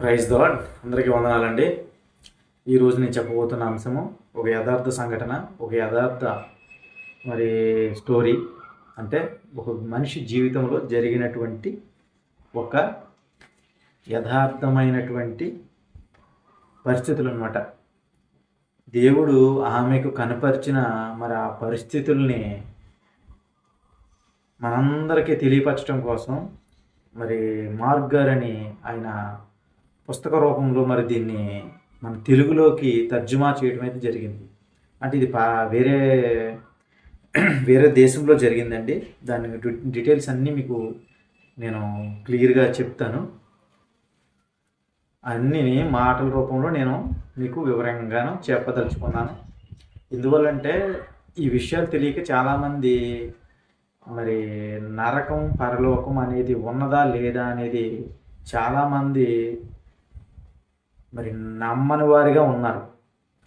Praise దాడ్ అందరికీ వందనాలండి. ఈరోజు నేను చెప్పబోతున్న అంశము ఒక యథార్థ సంఘటన ఒక యథార్థ మరి స్టోరీ. అంటే ఒక మనిషి జీవితంలో జరిగినటువంటి ఒక యథార్థమైనటువంటి పరిస్థితులు అనమాట దేవుడు ఆమెకు కనపరిచిన మరి ఆ పరిస్థితుల్ని మనందరికీ తెలియపరచడం కోసం మరి మార్గ్గారని ఆయన పుస్తక రూపంలో మరి దీన్ని మన తెలుగులోకి తర్జుమా చేయడం అయితే జరిగింది. అంటే ఇది పా వేరే వేరే దేశంలో జరిగిందండి. దాని డీటెయిల్స్ అన్నీ మీకు నేను క్లియర్గా చెప్తాను. అన్నీ మాటల రూపంలో నేను మీకు వివరంగాను చెప్పదలుచుకున్నాను. ఎందువల్లంటే ఈ విషయాలు తెలియక చాలామంది మరి నరకం పరలోకం అనేది ఉన్నదా లేదా అనేది చాలామంది మరి నమ్మని వారిగా ఉన్నారు.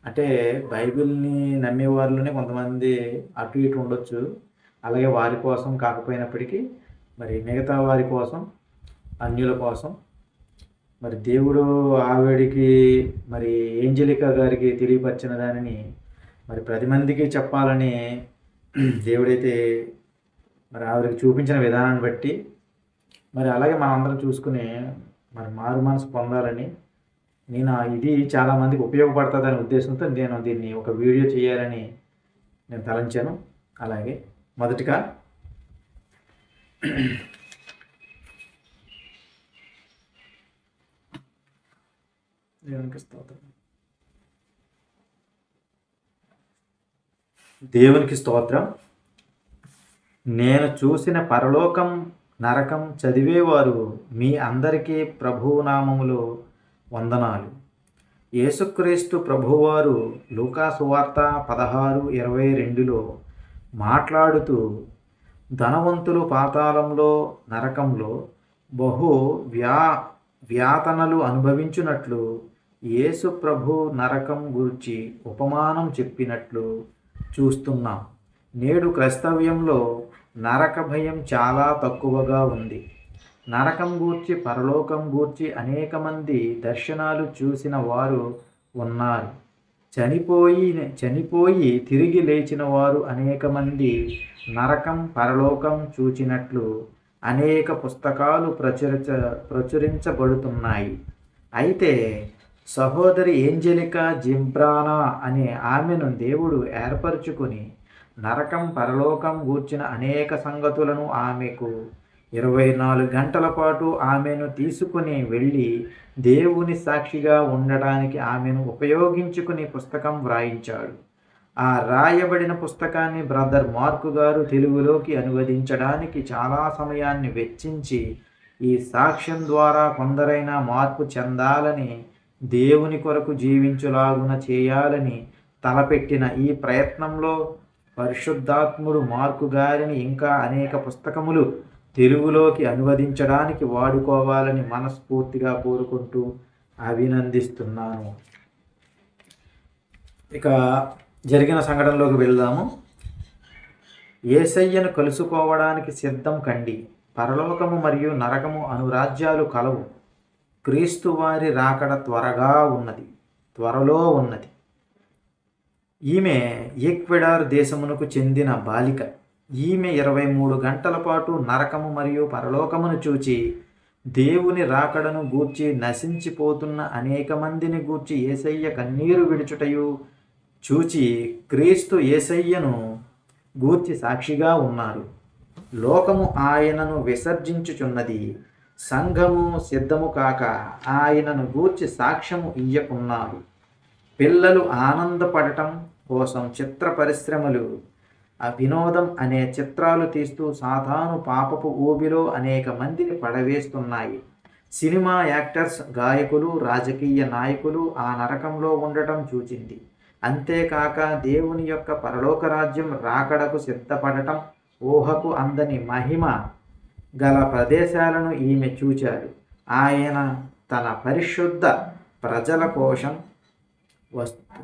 అంటే బైబిల్ని నమ్మే వారిలోనే కొంతమంది అటు ఇటు ఉండొచ్చు. అలాగే వారి కోసం కాకపోయినప్పటికీ మరి మిగతా వారి కోసం అన్యుల కోసం మరి దేవుడు ఆవిడికి మరి ఏంజలిక గారికి తెలియపరిచిన దానిని మరి ప్రతి మందికి చెప్పాలని దేవుడైతే మరి ఆవిడకి చూపించిన విధానాన్ని బట్టి మరి అలాగే మనందరం చూసుకుని మరి మారు మనసు పొందాలని నేను ఇది చాలామందికి ఉపయోగపడుతుందనే ఉద్దేశంతో నేను దీన్ని ఒక వీడియో చేయాలని నేను తలంచాను. అలాగే మొదటిగా దేవునికి స్తోత్రం. దేవునికి స్తోత్రం. నేను చూసిన పరలోకం నరకం చదివేవారు మీ అందరికీ ప్రభునామములో వందనాలు. యేసుక్రీస్తు ప్రభువారు లూకాసు వార్త పదహారు ఇరవై రెండులో మాట్లాడుతూ ధనవంతులు పాతాళంలో నరకంలో బహు వ్యా వ్యాతనలు అనుభవించినట్లు యేసు ప్రభు నరకం గురించి ఉపమానం చెప్పినట్లు చూస్తున్నాం. నేడు క్రైస్తవ్యంలో నరక భయం చాలా తక్కువగా ఉంది. నరకం గూర్చి పరలోకం గూర్చి అనేక మంది దర్శనాలు చూసిన వారు ఉన్నారు. చనిపోయి చనిపోయి తిరిగి లేచిన వారు అనేక మంది నరకం పరలోకం చూచినట్లు అనేక పుస్తకాలు ప్రచురించ ప్రచురించబడుతున్నాయి. అయితే సహోదరి ఏంజలికా జింబ్రానా అనే ఆమెను దేవుడు ఏర్పరచుకొని నరకం పరలోకం గూర్చిన అనేక సంగతులను ఆమెకు ఇరవై నాలుగు గంటల పాటు ఆమెను తీసుకుని వెళ్ళి దేవుని సాక్షిగా ఉండడానికి ఆమెను ఉపయోగించుకుని పుస్తకం వ్రాయించాడు. ఆ రాయబడిన పుస్తకాన్ని బ్రదర్ మార్కు గారు తెలుగులోకి అనువదించడానికి చాలా సమయాన్ని వెచ్చించి ఈ సాక్ష్యం ద్వారా కొందరైనా మార్పు చెందాలని దేవుని కొరకు జీవించులాగున చేయాలని తలపెట్టిన ఈ ప్రయత్నంలో పరిశుద్ధాత్ముడు మార్కు గారిని ఇంకా అనేక పుస్తకములు తెలుగులోకి అనువదించడానికి వాడుకోవాలని మనస్ఫూర్తిగా కోరుకుంటూ అభినందిస్తున్నాను. ఇక జరిగిన సంఘటనలోకి వెళ్దాము. ఏసయ్యను కలుసుకోవడానికి సిద్ధం కండి. పరలోకము మరియు నరకము అనురాజ్యాలు కలవు. క్రీస్తు వారి రాకడ త్వరగా ఉన్నది. త్వరలో ఉన్నది. ఈమె ఈక్వెడార్ దేశమునకు చెందిన బాలిక. ఈమె ఇరవై మూడు గంటల పాటు నరకము మరియు పరలోకమును చూచి దేవుని రాకడను గూర్చి నశించిపోతున్న అనేక మందిని గూర్చి ఏసయ్య కన్నీరు విడుచుటయు చూచి క్రీస్తు ఏసయ్యను గూర్చి సాక్షిగా ఉన్నారు. లోకము ఆయనను విసర్జించుచున్నది సంఘము సిద్ధము కాక ఆయనను గూర్చి సాక్ష్యము ఇయ్యకున్నారు. పిల్లలు ఆనందపడటం కోసం చిత్ర పరిశ్రమలు ఆ వినోదం అనే చిత్రాలు తీస్తూ సాధాను పాపపు ఊబిలో అనేక మందిని పడవేస్తున్నాయి. సినిమా యాక్టర్స్ గాయకులు రాజకీయ నాయకులు ఆ నరకంలో ఉండటం చూచింది. అంతేకాక దేవుని యొక్క పరలోక రాజ్యం రాకడకు సిద్ధపడటం ఊహకు అందని మహిమ గల ప్రదేశాలను ఈమె చూచారు. ఆయన తన పరిశుద్ధ ప్రజల కోసం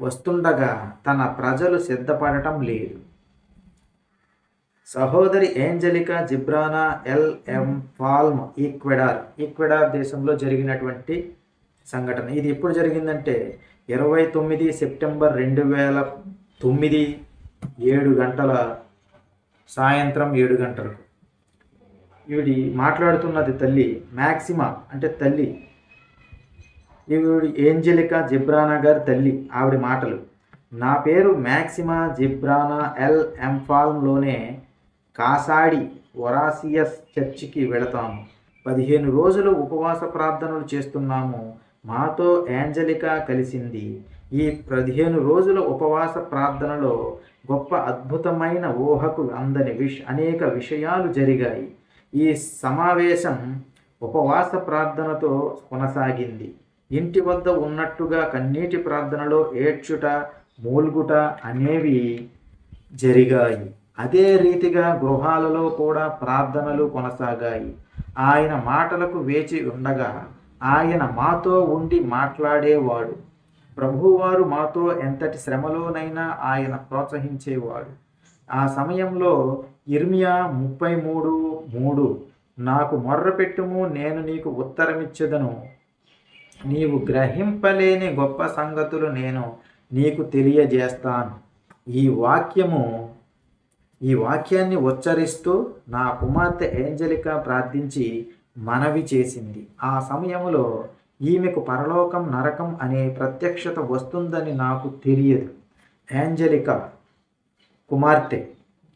వస్తుండగా తన ప్రజలు సిద్ధపడటం లేదు. సహోదరి ఏంజలికా జిబ్రానా ఎల్ ఎం ఫాల్మ్ ఈక్వెడార్. ఈక్వెడార్ దేశంలో జరిగినటువంటి సంఘటన. ఇది ఎప్పుడు జరిగిందంటే ఇరవై తొమ్మిది సెప్టెంబర్ రెండు వేల తొమ్మిది ఏడు గంటల సాయంత్రం ఏడు గంటలకు. ఈవిడి మాట్లాడుతున్నది తల్లి మ్యాక్సిమా అంటే తల్లి. ఈవిడి ఏంజలికా జిబ్రానా గారి తల్లి ఆవిడ మాటలు. నా పేరు మ్యాక్సిమా జిబ్రానా ఎల్ ఎంఫాల్మ్లోనే కాసాడి ఒరాసియస్ చర్చికి వెళతాము పదిహేను రోజులు ఉపవాస ప్రార్థనలు చేస్తున్నాము. మాతో యాంజలికా కలిసింది. ఈ పదిహేను రోజుల ఉపవాస ప్రార్థనలో గొప్ప అద్భుతమైన ఊహకు అందని విష్ అనేక విషయాలు జరిగాయి. ఈ సమావేశం ఉపవాస ప్రార్థనతో కొనసాగింది. ఇంటి వద్ద ఉన్నట్టుగా కన్నీటి ప్రార్థనలో ఏడ్చుట మూల్గుట అనేవి జరిగాయి. అదే రీతిగా గృహాలలో కూడా ప్రార్థనలు కొనసాగాయి. ఆయన మాటలకు వేచి ఉండగా ఆయన మాతో ఉండి మాట్లాడేవాడు. ప్రభువారు మాతో ఎంతటి శ్రమలోనైనా ఆయన ప్రోత్సహించేవాడు. ఆ సమయంలో ఇర్మియా ముప్పై మూడు మూడు నాకు మొర్రపెట్టుము నేను నీకు ఉత్తరమిచ్చదను. నీవు గ్రహింపలేని గొప్ప సంగతులు నేను నీకు తెలియజేస్తాను. ఈ వాక్యము ఈ వాక్యాన్ని ఉచ్చరిస్తూ నా కుమార్తె ఏంజలిక ప్రార్థించి మనవి చేసింది. ఆ సమయంలో ఈమెకు పరలోకం నరకం అనే ప్రత్యక్షత వస్తుందని నాకు తెలియదు. ఏంజలిక కుమార్తె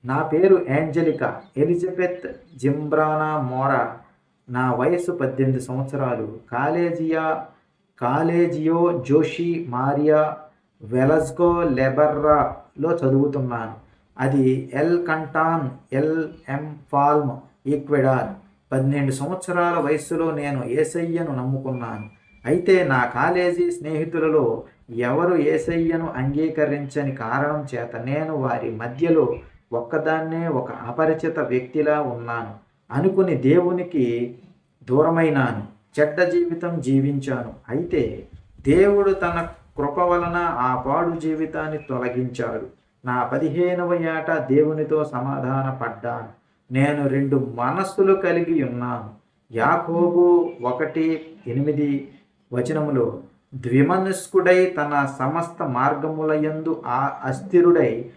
నా పేరు ఏంజలిక ఎలిజబెత్ జింబ్రానా మోరా. నా వయస్సు పద్దెనిమిది సంవత్సరాలు. కాలేజియా కాలేజియో జోషి మారియా వెలస్కో లెబర్రాలో చదువుతున్నాను. అది ఎల్ కంటాన్ ఎల్ ఎం ఫాల్మ్ ఈక్వెడాన్ పన్నెండు సంవత్సరాల వయస్సులో నేను ఏసయ్యను నమ్ముకున్నాను. అయితే నా కాలేజీ స్నేహితులలో ఎవరు ఏసయ్యను అంగీకరించని కారణం చేత నేను వారి మధ్యలో ఒక్కదాన్నే ఒక అపరిచిత వ్యక్తిలా ఉన్నాను. అనుకుని దేవునికి దూరమైనాను. చెడ్డ జీవితం జీవించాను. అయితే దేవుడు తన కృప వలన ఆ పాడు జీవితాన్ని తొలగించాడు. నా పదిహేనవ ఏట దేవునితో సమాధాన పడ్డాను. నేను రెండు మనస్సులు కలిగి ఉన్నాను. యాకోబు ఒకటి ఎనిమిది వచనములో ద్విమనస్కుడై తన సమస్త మార్గములయందు ఆ అస్థిరుడై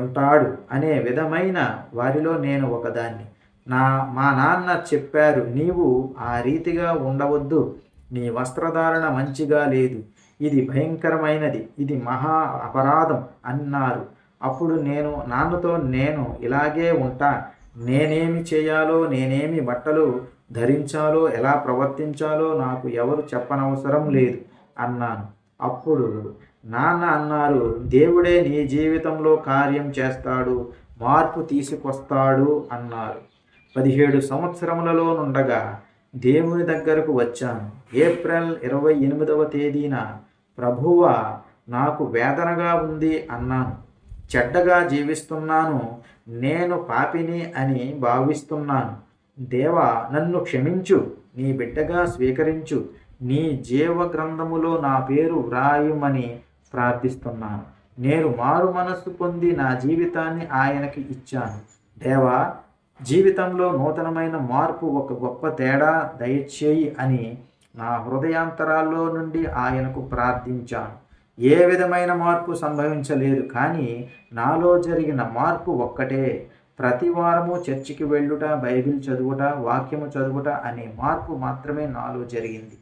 ఉంటాడు అనే విధమైన వారిలో నేను ఒకదాన్ని. నా మా నాన్న చెప్పారు నీవు ఆ రీతిగా ఉండవద్దు. నీ వస్త్రధారణ మంచిగా లేదు. ఇది భయంకరమైనది. ఇది మహా అపరాధం అన్నారు. అప్పుడు నేను నాన్నతో నేను ఇలాగే ఉంటా. నేనేమి చేయాలో నేనేమి బట్టలు ధరించాలో ఎలా ప్రవర్తించాలో నాకు ఎవరు చెప్పనవసరం లేదు అన్నాను. అప్పుడు నాన్న అన్నారు దేవుడే నీ జీవితంలో కార్యం చేస్తాడు మార్పు తీసుకొస్తాడు అన్నారు. పదిహేడు సంవత్సరములలో నుండగా దేవుని దగ్గరకు వచ్చాను. ఏప్రిల్ ఇరవై ఎనిమిదవ తేదీన ప్రభువ నాకు వేదనగా ఉంది అన్నాను. చెడ్డగా జీవిస్తున్నాను నేను పాపిని అని భావిస్తున్నాను. దేవా నన్ను క్షమించు నీ బిడ్డగా స్వీకరించు నీ జీవ గ్రంథములో నా పేరు వ్రాయుమని ప్రార్థిస్తున్నాను. నేను మారు మనస్సు పొంది నా జీవితాన్ని ఆయనకి ఇచ్చాను. దేవా జీవితంలో నూతనమైన మార్పు ఒక గొప్ప తేడా దయచేయి అని నా హృదయాంతరాల్లో నుండి ఆయనకు ప్రార్థించాను. ఏ విధమైన మార్పు సంభవించలేదు. కానీ నాలో జరిగిన మార్పు ఒక్కటే. ప్రతి వారము చర్చికి వెళ్ళుట బైబిల్ చదువుట వాక్యము చదువుట అనే మార్పు మాత్రమే నాలో జరిగింది.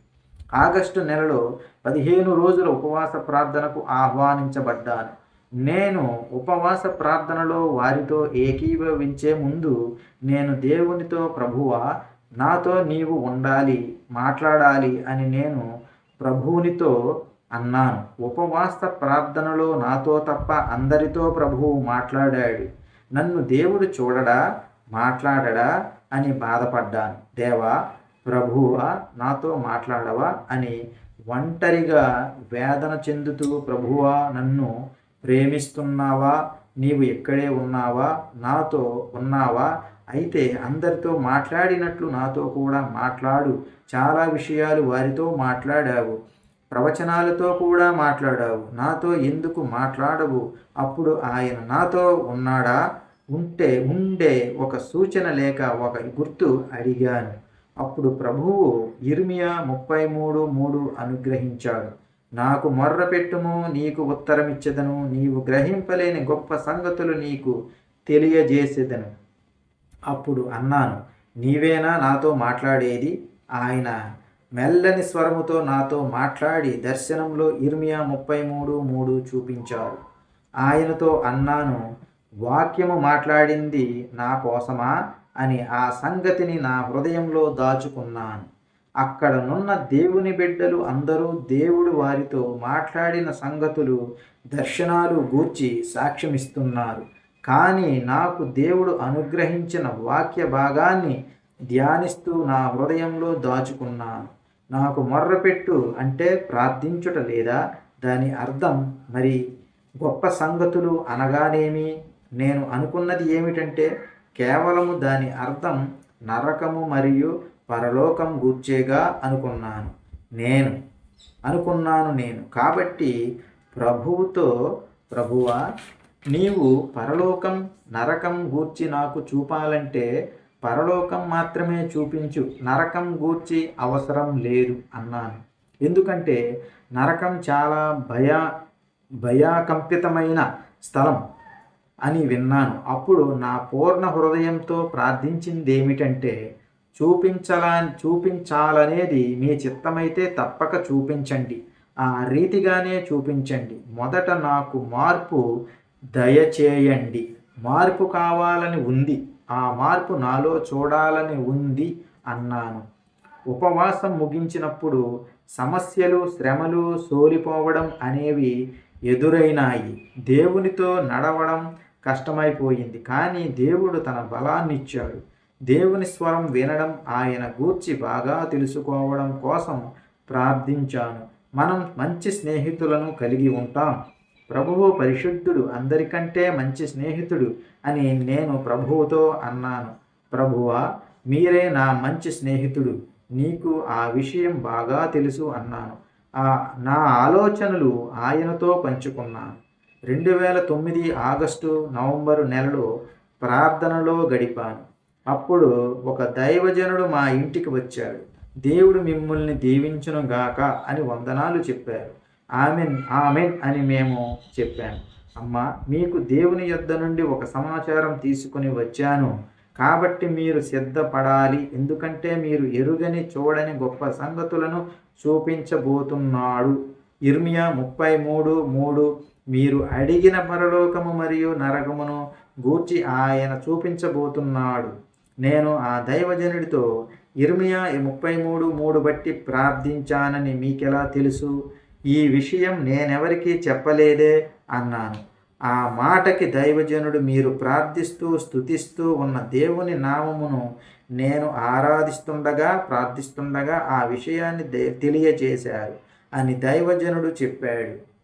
ఆగస్టు నెలలో పదిహేను రోజుల ఉపవాస ప్రార్థనకు ఆహ్వానించబడ్డాను. నేను ఉపవాస ప్రార్థనలో వారితో ఏకీభవించే ముందు నేను దేవునితో ప్రభువా నాతో నీవు ఉండాలి మాట్లాడాలి అని నేను ప్రభువునితో అన్నాను. ఉపవాస ప్రార్థనలో నాతో తప్ప అందరితో ప్రభువు మాట్లాడాడు. నన్ను దేవుడు చూడడా మాట్లాడడా అని బాధపడ్డాను. దేవా ప్రభువా నాతో మాట్లాడవా అని ఒంటరిగా వేదన చెందుతూ ప్రభువా నన్ను ప్రేమిస్తున్నావా? నీవు ఇక్కడే ఉన్నావా? నాతో ఉన్నావా? అయితే అందరితో మాట్లాడినట్లు నాతో కూడా మాట్లాడు. చాలా విషయాలు వారితో మాట్లాడావు. ప్రవచనాలతో కూడా మాట్లాడావు. నాతో ఎందుకు మాట్లాడవు? అప్పుడు ఆయన నాతో ఉన్నాడా? ఉంటే ఉండే ఒక సూచన లేక ఒక గుర్తు అడిగాను. అప్పుడు ప్రభువు ఇర్మియా ముప్పై మూడు మూడు అనుగ్రహించాడు. నాకు మొర్రపెట్టుము నీకు ఉత్తరమిచ్చెదను నీవు గ్రహింపలేని గొప్ప సంగతులు నీకు తెలియజేసేదను. అప్పుడు అన్నాను నీవేనా నాతో మాట్లాడేది? ఆయన మెల్లని స్వరముతో నాతో మాట్లాడి దర్శనంలో ఇర్మియా ముప్పై మూడు మూడు చూపించారు. ఆయనతో అన్నాను వాక్యము మాట్లాడింది నా కోసమా? అని ఆ సంగతిని నా హృదయంలో దాచుకున్నాను. అక్కడనున్న దేవుని బిడ్డలు అందరూ దేవుడు వారితో మాట్లాడిన సంగతులు దర్శనాలు గూర్చి సాక్ష్యమిస్తున్నారు. కానీ నాకు దేవుడు అనుగ్రహించిన వాక్య భాగాన్ని ధ్యానిస్తూ నా హృదయంలో దాచుకున్నాను. నాకు మొర్రపెట్టు అంటే ప్రార్థించుట లేదా? దాని అర్థం మరి గొప్ప సంగతులు అనగానేమి? నేను అనుకున్నది ఏమిటంటే కేవలము దాని అర్థం నరకము మరియు పరలోకం గూర్చేగా అనుకున్నాను. నేను అనుకున్నాను నేను. కాబట్టి ప్రభువుతో ప్రభువా నీవు పరలోకం నరకం గూర్చి నాకు చూపాలంటే పరలోకం మాత్రమే చూపించు. నరకం గూర్చి అవసరం లేదు అన్నాను. ఎందుకంటే నరకం చాలా భయ భయాకంపితమైన స్థలం అని విన్నాను. అప్పుడు నా పూర్ణ హృదయంతో ప్రార్థించింది ఏమిటంటే చూపించలా చూపించాలనేది మీ చిత్తమైతే తప్పక చూపించండి. ఆ రీతిగానే చూపించండి. మొదట నాకు మార్పు దయచేయండి. మార్పు కావాలని ఉంది. ఆ మార్పు నాలో చూడాలని ఉంది అన్నాను. ఉపవాసం ముగించినప్పుడు సమస్యలు శ్రమలు సోలిపోవడం అనేవి ఎదురైనాయి. దేవునితో నడవడం కష్టమైపోయింది. కానీ దేవుడు తన బలాన్నిచ్చాడు. దేవుని స్వరం వినడం ఆయన గూర్చి బాగా తెలుసుకోవడం కోసం ప్రార్థించాను. మనం మంచి స్నేహితులను కలిగి ఉంటాం. ప్రభువు పరిశుద్ధుడు అందరికంటే మంచి స్నేహితుడు అని నేను ప్రభువుతో అన్నాను. ప్రభువా మీరే నా మంచి స్నేహితుడు. నీకు ఆ విషయం బాగా తెలుసు అన్నాను. ఆ నా ఆలోచనలు ఆయనతో పంచుకున్నాను. రెండు వేల తొమ్మిది ఆగస్టు నవంబరు నెలలో ప్రార్థనలో గడిపాను. అప్పుడు ఒక దైవజనుడు మా ఇంటికి వచ్చాడు. దేవుడు మిమ్మల్ని దీవించును గాక అని వందనాలు చెప్పారు. ఆమెన్ ఆమెన్ అని మేము చెప్పాము. అమ్మ మీకు దేవుని యొద్ద నుండి ఒక సమాచారం తీసుకుని వచ్చాను. కాబట్టి మీరు సిద్ధపడాలి. ఎందుకంటే మీరు ఎరుగని చూడని గొప్ప సంగతులను చూపించబోతున్నాడు. ఇర్మియా ముప్పై మూడు మూడు మీరు అడిగిన పరలోకము మరియు నరకమును గూర్చి ఆయన చూపించబోతున్నాడు. నేను ఆ దైవజనుడితో ఇర్మియా ముప్పై మూడు మూడు బట్టి ప్రార్థించానని మీకెలా తెలుసు? ఈ విషయం నేనెవరికీ చెప్పలేదే? అన్నాను. ఆ మాటకి దైవజనుడు మీరు ప్రార్థిస్తూ స్థుతిస్తూ ఉన్న దేవుని నామమును నేను ఆరాధిస్తుండగా ప్రార్థిస్తుండగా ఆ విషయాన్ని తెలియజేశారు అని దైవజనుడు చెప్పాడు.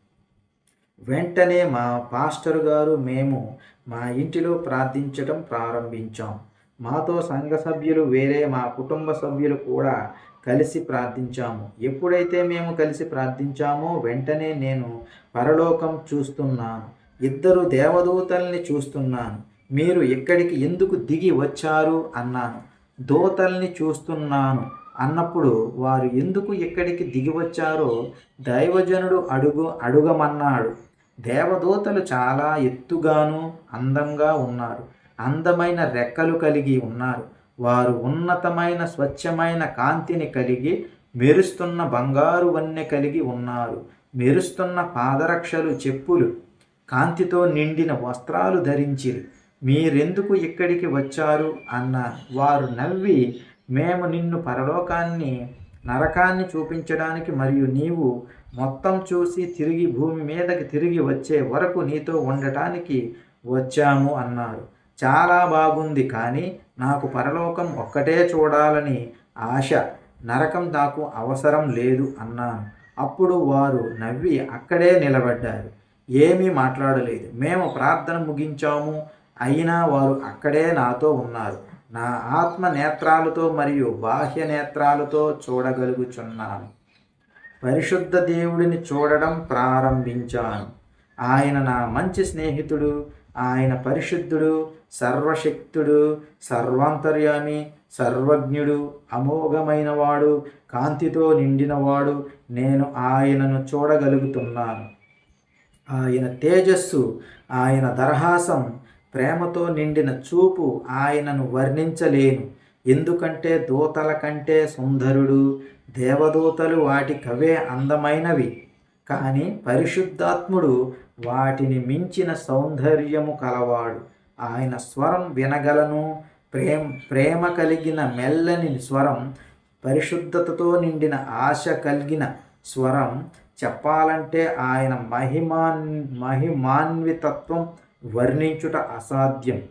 వెంటనే మా పాస్టర్ గారు మేము మా ఇంటిలో ప్రార్థించడం ప్రారంభించాం. మాతో సంఘ సభ్యులు వేరే మా కుటుంబ సభ్యులు కూడా కలిసి ప్రార్థించాము. ఎప్పుడైతే మేము కలిసి ప్రార్థించామో వెంటనే నేను పరలోకం చూస్తున్నాను. ఇద్దరు దేవదూతల్ని చూస్తున్నాను. మీరు ఇక్కడికి ఎందుకు దిగి వచ్చారు అన్నాను. దూతల్ని చూస్తున్నాను అన్నప్పుడు వారు ఎందుకు ఇక్కడికి దిగి వచ్చారో దైవజనుడు అడుగు అడుగమన్నాడు. దేవదూతలు చాలా ఎత్తుగాను అందంగా ఉన్నారు. అందమైన రెక్కలు కలిగి ఉన్నారు. వారు ఉన్నతమైన స్వచ్ఛమైన కాంతిని కలిగి మెరుస్తున్న బంగారు వన్నె కలిగి ఉన్నారు. మెరుస్తున్న పాదరక్షలు చెప్పులు కాంతితో నిండిన వస్త్రాలు ధరించిరి. మీరెందుకు ఇక్కడికి వచ్చారు? అన్నారు. వారు నవ్వి మేము నిన్ను పరలోకాన్ని నరకాన్ని చూపించడానికి మరియు నీవు మొత్తం చూసి తిరిగి భూమి మీదకి తిరిగి వచ్చే వరకు నీతో ఉండటానికి వచ్చాము అన్నారు. చాలా బాగుంది కానీ నాకు పరలోకం ఒక్కటే చూడాలని ఆశ నరకం నాకు అవసరం లేదు అన్నాను. అప్పుడు వారు నవ్వి అక్కడే నిలబడ్డారు. ఏమీ మాట్లాడలేదు. మేము ప్రార్థన ముగించాము. అయినా వారు అక్కడే నాతో ఉన్నారు. నా ఆత్మ నేత్రాలతో మరియు బాహ్య నేత్రాలతో చూడగలుగుచున్నాను. పరిశుద్ధ దేవుడిని చూడడం ప్రారంభించాను. ఆయన నా మంచి స్నేహితుడు. ఆయన పరిశుద్ధుడు. సర్వశక్తుడు సర్వాంతర్యామి సర్వజ్ఞుడు అమోఘమైనవాడు కాంతితో నిండినవాడు నేను ఆయనను చూడగలుగుతున్నాను. ఆయన తేజస్సు ఆయన దరహాసం ప్రేమతో నిండిన చూపు ఆయనను వర్ణించలేను. ఎందుకంటే దూతల కంటే సుందరుడు దేవదూతలు వాటి కవే అందమైనవి. కానీ పరిశుద్ధాత్ముడు వాటిని మించిన సౌందర్యము కలవాడు. ఆయన స్వరం వినగలను. ప్రేమ ప్రేమ కలిగిన మెల్లని స్వరం పరిశుద్ధతతో నిండిన ఆశ కలిగిన స్వరం చెప్పాలంటే ఆయన మహిమాన్ మహిమాన్వితత్వం వర్ణించుట అసాధ్యం.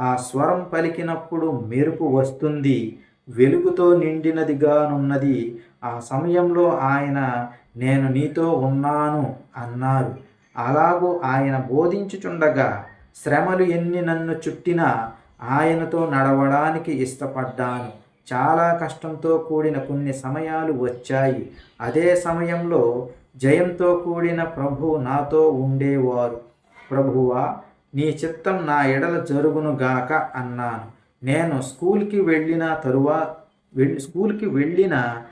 ఆ స్వరం పలికినప్పుడు మెరుపు వస్తుంది వెలుగుతో నిండినదిగానున్నది. ఆ సమయంలో ఆయన నేను నీతో ఉన్నాను అన్నారు. అలాగూ ఆయన బోధించుచుండగా శ్రమలు ఎన్ని నన్ను చుట్టినా ఆయనతో నడవడానికి ఇష్టపడ్డాను. చాలా కష్టంతో కూడిన కొన్ని సమయాలు వచ్చాయి. అదే సమయంలో జయంతో కూడిన ప్రభువు నాతో ఉండేవారు. ప్రభువా నీ చిత్తం నా ఎడల జరుగునుగాక అన్నాను. నేను స్కూల్కి వెళ్ళిన తరువా స్కూల్కి వెళ్ళిన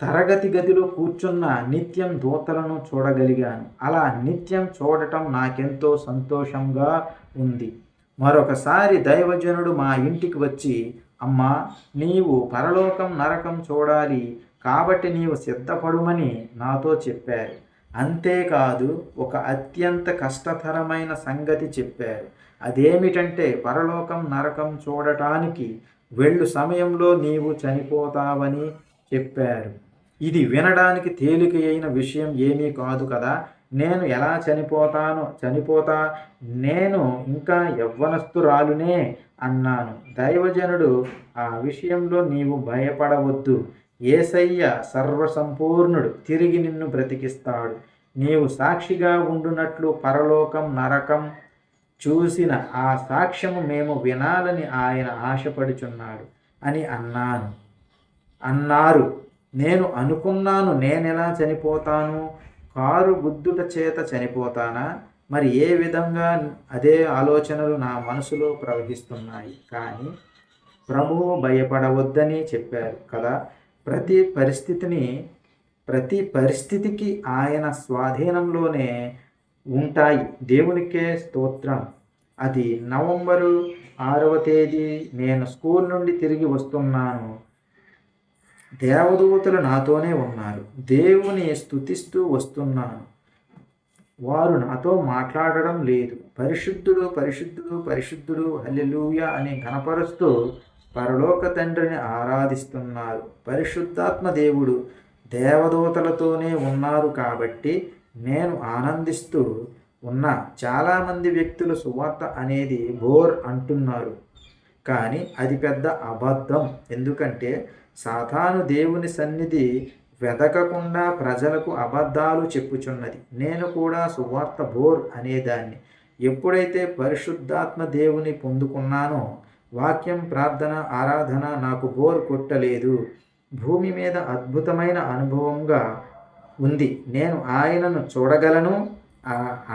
తరగతి గదిలో కూర్చున్న నిత్యం దూతలను చూడగలిగాను. అలా నిత్యం చూడటం నాకెంతో సంతోషంగా ఉంది. మరొకసారి దైవజనుడు మా ఇంటికి వచ్చి అమ్మా నీవు పరలోకం నరకం చూడాలి కాబట్టి నీవు సిద్ధపడుమని నాతో చెప్పారు. అంతేకాదు ఒక అత్యంత కష్టతరమైన సంగతి చెప్పారు. అదేమిటంటే పరలోకం నరకం చూడటానికి వెళ్ళు సమయంలో నీవు చనిపోతావని చెప్పారు. ఇది వినడానికి తేలిక అయిన విషయం ఏమీ కాదు కదా. నేను ఎలా చనిపోతాను చనిపోతా నేను ఇంకా యవ్వనస్తురాలునే అన్నాను. దైవజనుడు ఆ విషయంలో నీవు భయపడవద్దు. ఏసయ్య సర్వసంపూర్ణుడు తిరిగి నిన్ను బ్రతికిస్తాడు. నీవు సాక్షిగా ఉండునట్లు పరలోకం నరకం చూసిన ఆ సాక్ష్యము మేము వినాలని ఆయన ఆశపడుచున్నాడు అని అన్నాను. అన్నారు. నేను అనుకున్నాను నేనెలా చనిపోతాను? కారు గుద్దుట చేత చనిపోతానా? మరి ఏ విధంగా అదే ఆలోచనలు నా మనసులో ప్రవహిస్తున్నాయి? కానీ ప్రభువు భయపడవద్దని చెప్పారు కదా. ప్రతి పరిస్థితిని ప్రతి పరిస్థితికి ఆయన స్వాధీనంలోనే ఉంటాయి. దేవునికే స్తోత్రం. అది నవంబరు ఆరవ తేదీ నేను స్కూల్ నుండి తిరిగి వస్తున్నాను. దేవదూతలు నాతోనే ఉన్నారు. దేవుని స్థుతిస్తూ వస్తున్నాను. వారు నాతో మాట్లాడడం లేదు. పరిశుద్ధుడు పరిశుద్ధుడు పరిశుద్ధుడు హల్లెలూయ అని కనపరుస్తూ పరలోక తండ్రిని ఆరాధిస్తున్నారు. పరిశుద్ధాత్మ దేవుడు దేవదూతలతోనే ఉన్నారు కాబట్టి నేను ఆనందిస్తూ ఉన్న చాలామంది వ్యక్తులు సువార్త అనేది బోర్ అంటున్నారు. కానీ అది పెద్ద అబద్ధం. ఎందుకంటే సాధాను దేవుని సన్నిధి వెదకకుండా ప్రజలకు అబద్ధాలు చెప్పుచున్నది. నేను కూడా సువార్త బోర్ అనేదాన్ని. ఎప్పుడైతే పరిశుద్ధాత్మ దేవుని పొందుకున్నానో వాక్యం ప్రార్థన ఆరాధన నాకు బోర్ కొట్టలేదు. భూమి మీద అద్భుతమైన అనుభవంగా ఉంది. నేను ఆయనను చూడగలను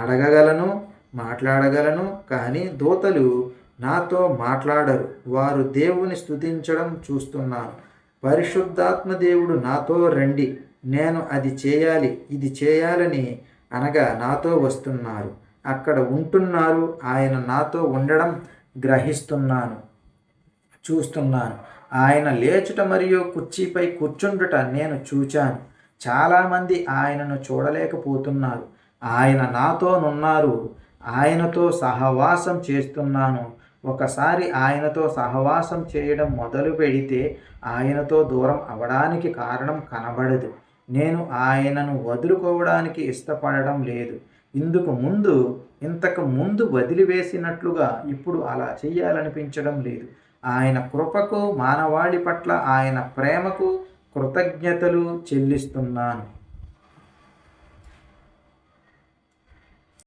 అడగగలను మాట్లాడగలను కానీ దూతలు నాతో మాట్లాడరు. వారు దేవుని స్థుతించడం చూస్తున్నాను. పరిశుద్ధాత్మ దేవుడు నాతో రండి నేను అది చేయాలి ఇది చేయాలని అనగా నాతో వస్తున్నారు. అక్కడ ఉంటున్నారు ఆయన నాతో ఉండడం గ్రహిస్తున్నాను చూస్తున్నాను. ఆయన లేచుట మరియు కుర్చీపై కూర్చుండుట నేను చూచాను. చాలామంది ఆయనను చూడలేకపోతున్నారు. ఆయన నాతోనున్నారు ఆయనతో సహవాసం చేస్తున్నాను. ఒకసారి ఆయనతో సహవాసం చేయడం మొదలు పెడితే ఆయనతో దూరం అవడానికి కారణం కనబడదు. నేను ఆయనను వదులుకోవడానికి ఇష్టపడడం లేదు. ఇందుకు ముందు ఇంతకు ముందు వదిలివేసినట్లుగా ఇప్పుడు అలా చెయ్యాలనిపించడం లేదు. ఆయన కృపకు మానవాళి పట్ల ఆయన ప్రేమకు కృతజ్ఞతలు చెల్లిస్తున్నాను.